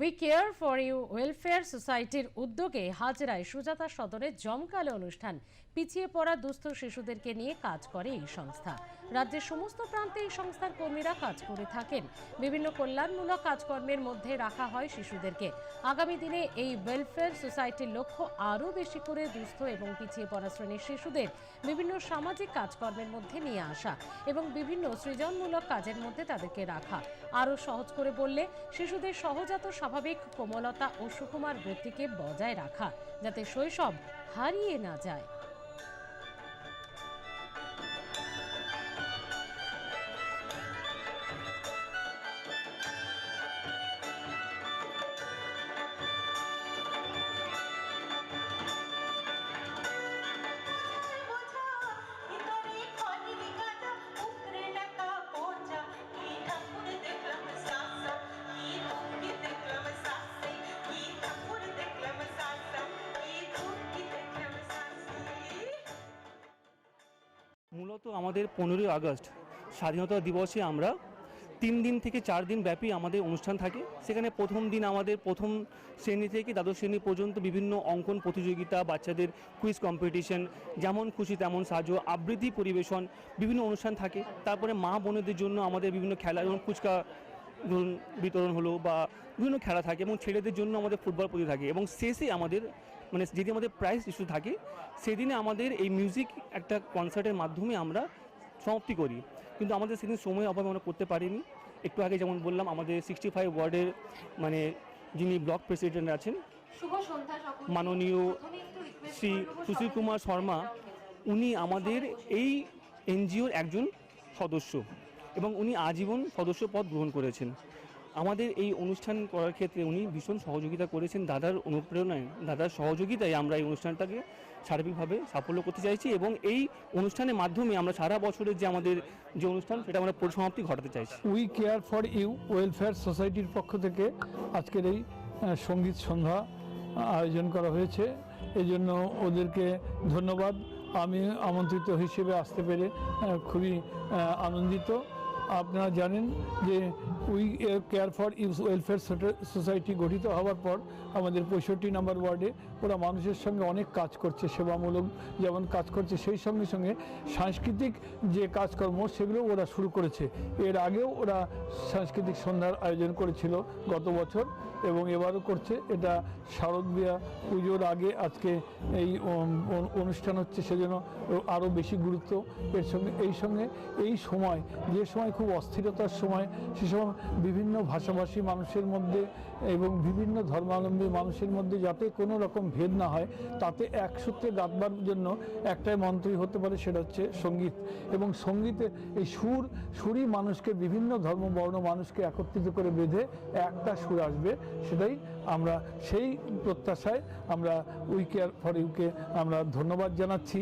We care for you welfare সোসাইটির উদ্যোগে হাজরায় সুজাতা সদরে জমকালো অনুষ্ঠান। পিছিয়ে পড়া দুস্থ শিশুদেরকে নিয়ে কাজ করে এই সংস্থা। রাজ্যের সমস্ত প্রান্তে এই সংস্থার কর্মীরা কাজ করে থাকেন। বিভিন্ন কল্যাণমূলক কাজকর্মের মধ্যে রাখা হয় শিশুদেরকে। আগামী দিনে এই ওয়েলফেয়ার সোসাইটির লক্ষ্য আরও বেশি করে দুস্থ এবং পিছিয়ে পড়া শ্রেণির শিশুদের বিভিন্ন সামাজিক কাজকর্মের মধ্যে নিয়ে আসা এবং বিভিন্ন সৃজনমূলক কাজের মধ্যে তাদেরকে রাখা। আরও সহজ করে বললে, শিশুদের সহজাত স্বাভাবিক কোমলতা ও সুকুমার বৃত্তিকে বজায় রাখা, যাতে শৈশব হারিয়ে না যায়। আমাদের পনেরোই আগস্ট, স্বাধীনতা দিবসে আমরা তিন দিন থেকে চার দিন ব্যাপী আমাদের অনুষ্ঠান থাকে। সেখানে প্রথম দিন আমাদের প্রথম শ্রেণি থেকে দ্বাদশ শ্রেণি পর্যন্ত বিভিন্ন অঙ্কন প্রতিযোগিতা, বাচ্চাদের কুইজ কম্পিটিশন যেমন খুশি তেমন সাজো, আবৃত্তি পরিবেশন, বিভিন্ন অনুষ্ঠান থাকে। তারপরে মা বোনেদের জন্য আমাদের বিভিন্ন খেলা, যেমন ফুচকা বিতরণ হলো বা বিভিন্ন খেলা থাকে এবং ছেলেদের জন্য আমাদের ফুটবল প্রতি থাকে এবং শেষে আমাদের মানে যেদিন আমাদের প্রাইজ ইস্যু থাকে সেদিনে আমাদের এই মিউজিক একটা কনসার্টের মাধ্যমে আমরা সমাপ্তি করি। কিন্তু আমাদের সেদিন সময় অভাবে আমরা করতে পারিনি। একটু আগে যেমন বললাম আমাদের সিক্সটি ফাইভ ওয়ার্ডের মানে যিনি ব্লক প্রেসিডেন্ট আছেন মাননীয় শ্রী সুশীল কুমার শর্মা উনি আমাদের এই এনজিওর একজন সদস্য। এবং উনি আজীবন সদস্য পদ গ্রহণ করেছেন। আমাদের এই অনুষ্ঠান করার ক্ষেত্রে উনি ভীষণ সহযোগিতা করেছেন। দাদার অনুপ্রেরণায়, দাদার সহযোগিতায় আমরা এই অনুষ্ঠানটাকে সার্বিকভাবে সাফল্য করতে চাইছি এবং এই অনুষ্ঠানের মাধ্যমে আমরা সারা বছরের যে আমাদের যে অনুষ্ঠান, সেটা আমরা পরিসমাপ্তি ঘটাতে চাইছি। We care for you welfare সোসাইটির পক্ষ থেকে আজকের এই সংগীত সন্ধ্যা আয়োজন করা হয়েছে। এই জন্য ওদেরকে ধন্যবাদ। আমি আমন্ত্রিত হিসেবে আসতে পেরে খুবই আনন্দিত। আপনারা জানেন যে we care for youth welfare society গঠিত হওয়ার পর আমাদের পঁয়ষট্টি নম্বর ওয়ার্ডে ওরা মানুষের সঙ্গে অনেক কাজ করছে, সেবামূলক যেমন কাজ করছে, সেই সঙ্গে সঙ্গে সাংস্কৃতিক যে কাজকর্ম সেগুলো ওরা শুরু করেছে। এর আগেও ওরা সাংস্কৃতিক সন্ধ্যার আয়োজন করেছিল গত বছর। এবং এবারও করছে। এটা শারদীয়া পুজোর আগে, আজকে এই অনুষ্ঠান হচ্ছে, সেজন্য আরও বেশি গুরুত্ব এর সঙ্গে। এই সঙ্গে এই সময়, যে সময় খুব অস্থিরতার সময়, সে সময় বিভিন্ন ভাষাভাষী মানুষের মধ্যে এবং বিভিন্ন ধর্মাবলম্বী মানুষের মধ্যে যাতে কোনো রকম ভেদ না হয়, তাতে এক সূত্রে গাঁথবার জন্য একটাই মন্ত্রই হতে পারে, সেটা হচ্ছে সংগীত। এবং সঙ্গীতে এই সুর, সুরই মানুষকে বিভিন্ন ধর্ম বর্ণ মানুষকে একত্রিত করে বেঁধে একটা সুর আসবে। সেটাই আমরা সেই প্রত্যাশায় আমরা উই কেয়ার ফর ইউকে আমরা ধন্যবাদ জানাচ্ছি।